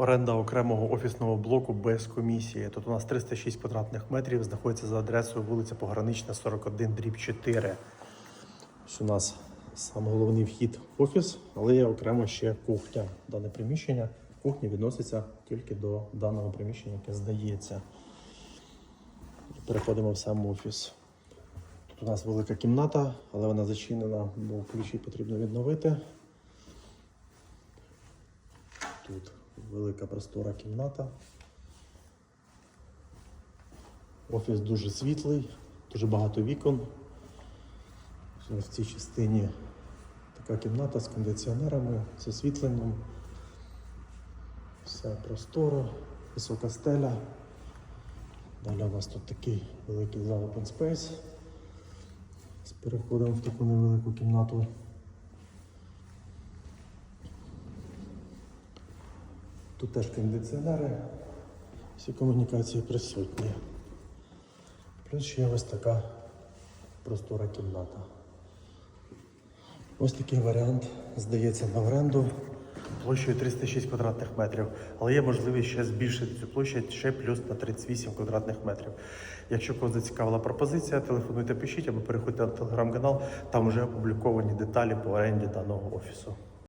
Оренда окремого офісного блоку без комісії. Тут у нас 306 квадратних метрів, знаходиться за адресою вулиця Погранична, 41, дріб 4. Ось у нас сам головний вхід в офіс, але є окремо ще кухня. Дане приміщення кухня відноситься тільки до даного приміщення, яке здається. Переходимо в сам офіс. Тут у нас велика кімната, але вона зачинена, бо ключі потрібно відновити. Тут велика простора кімната. Офіс дуже світлий, дуже багато вікон. В цій частині така кімната з кондиціонерами, з освітленням. Все просторо, висока стеля. Далі у нас тут такий великий зал Open Space. З переходом в таку невелику кімнату. Тут теж кондиціонери, всі комунікації присутні. Плюс ще ось така простора кімната. Ось такий варіант здається на оренду площею 306 квадратних метрів, але є можливість ще збільшити цю площу ще плюс на 38 квадратних метрів. Якщо когось зацікавила пропозиція, телефонуйте, пишіть або переходьте на телеграм-канал, там вже опубліковані деталі по оренді даного офісу.